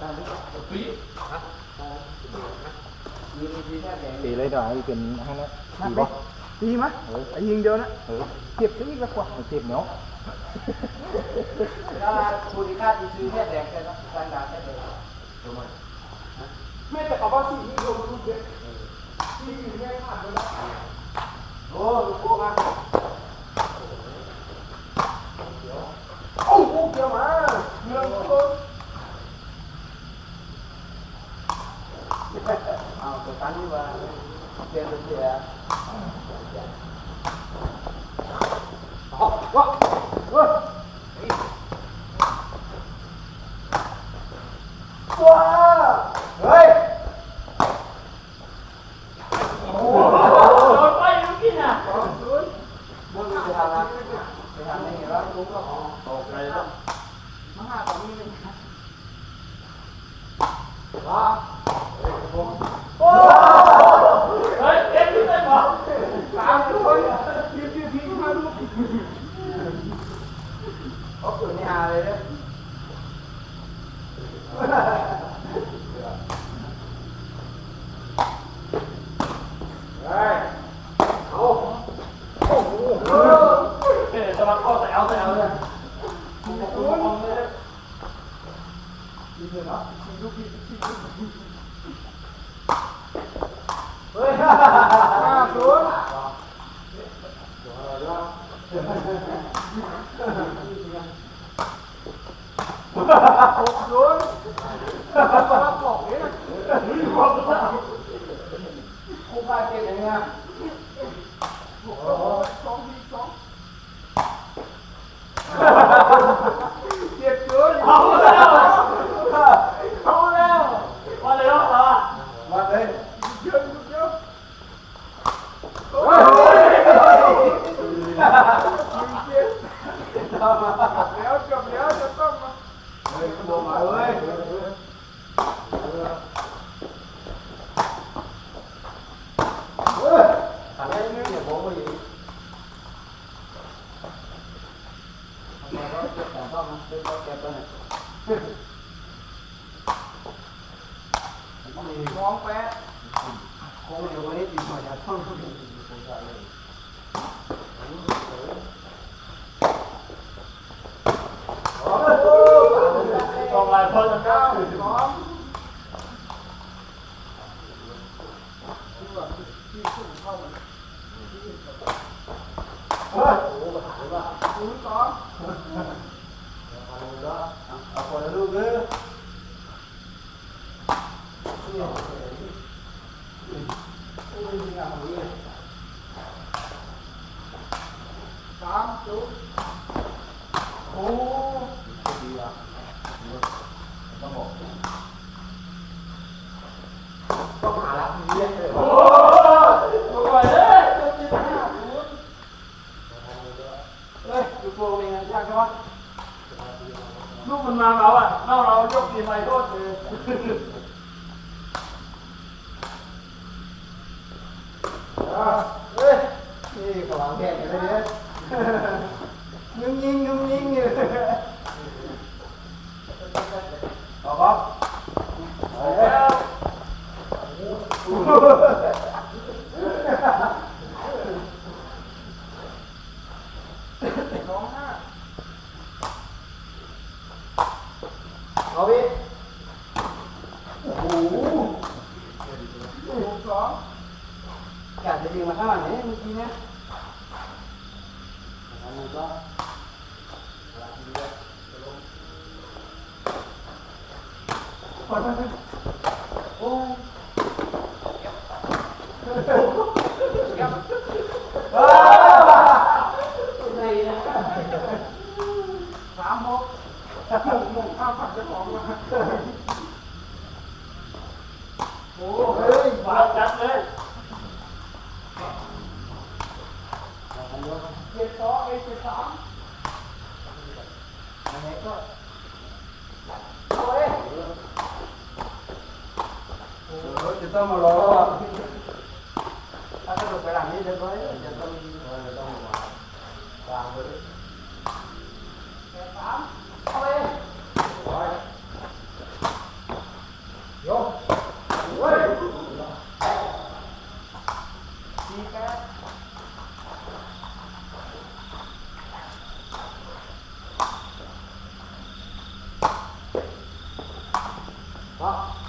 ร้านปีฮะยิงทีแค่แดงตีเลยหน่อยเป็นให้นะตีบ่ดีไหมไอ้ยิงเดียวนะเออเก็บซะอีกแล้วกว่าเจ็บเนาะถ้าคุณค่าที่ซื้อแค่แดงแค่นั้นการด่าแค่แดงไม่แต่เขาว่าสี่นี่โดนทุกเด็กที่อยู่แค่ผ่านไปแล้วโอ้ลูกโป่งอะ โอ้โหเกี่ยวมาเมืองคน อันนี่ว่าเสียเสียว้าว้าว้าว้าเฮ้ยโดนไปเมื่อกี้น่ะบุญไปทำอะไรไปทำอะไรเงี้ยแล้วลุงก็ขอตกใจแล้วมาหาตอนนี้เป็นว้า เฮ้ยเอ็มที่ไหนบอก สามคนยืนยืนทิ้งมาดู เขาเปิดนี่หาเลยเนี่ย เฮ้ยจะมาเข้าแต่เอาแต่เอาเลย ห้าศูนย์หกศูนย์รับบอกเนี่ย ครูบาเจ็บยังไง สองทีสองเจ็ดศูนย์ เอาแล้ว เอาแล้ว มาเลยแล้วอะ มาเลย เยอะเยอะโอ้ยแล้วจบแล้วจะต้องมา เฮ้ยโบมาเลย อะไรเนี่ยเดี๋ยวผมไปอีกทำไมเราเก็บแต่ต้องนะเดี๋ยวเราเก็บไปเนี่ย น้องแป๊ะ คงอยู่วันนี้ดีกว่าจะต้อง พูดถึงตรงไรพอจะก้าวน้ ต้องบอกต้องหาละเรียนเลยโอ้โหไปเลยเฮ้ยดูโปรเป็นไงยากใช่ปะลูกมันมาเราอะเล่าเรายกทีไปโทษเลยเฮ้ยนี่กำลังแข่งกันเลยเนี่ยงึ้งยิงงึ้งยิงอยู่ต่อครับเอาแล้ว น้องห้า เอาพี่ หกสองอยากจะยิงมาข้างไหนเมื่อกี้เนี่ยอันนี้ก็ไปไปไป โอ้ย สามหกหกหกข้าวผัดเจ้าของมา โอ้เฮ้ยมาจัดเลยเจ็ดสองเอเจ็ดสามอันนี้ก็ โอ้ย โอ้ยจะต้องมารอถ้ากระโดดไปหลังนี้เดี๋ยวก็จะต้องเออต้องมาวางไปด้วย แปดสามเอาเลย ร้อย สี่แปด เ